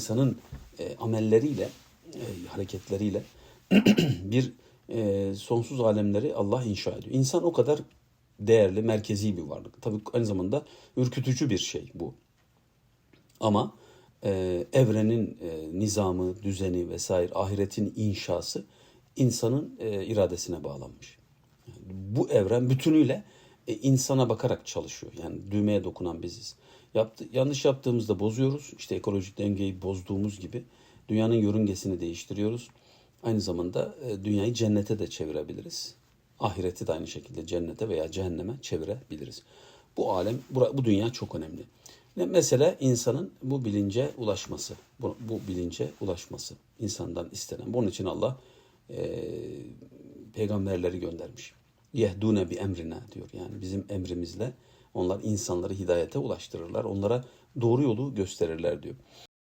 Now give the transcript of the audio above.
insanın e, amelleriyle, e, hareketleriyle bir e, sonsuz alemleri Allah inşa ediyor. İnsan o kadar değerli, merkezi bir varlık. Tabii aynı zamanda ürkütücü bir şey bu. Ama e, evrenin e, nizamı, düzeni vesaire, ahiretin inşası insanın e, iradesine bağlanmış. Bu evren bütünüyle e, insana bakarak çalışıyor. Yani düğmeye dokunan biziz. Yaptı, yanlış yaptığımızda bozuyoruz. İşte ekolojik dengeyi bozduğumuz gibi dünyanın yörüngesini değiştiriyoruz. Aynı zamanda e, dünyayı cennete de çevirebiliriz. Ahireti de aynı şekilde cennete veya cehenneme çevirebiliriz. Bu alem, bura- bu dünya çok önemli. Ne- Mesela insanın bu bilince ulaşması, bu, bu bilince ulaşması insandan istenen. Bunun için Allah e, peygamberleri göndermiş. Yehdune bi emrina diyor. Yani bizim emrimizle onlar insanları hidayete ulaştırırlar. Onlara doğru yolu gösterirler diyor.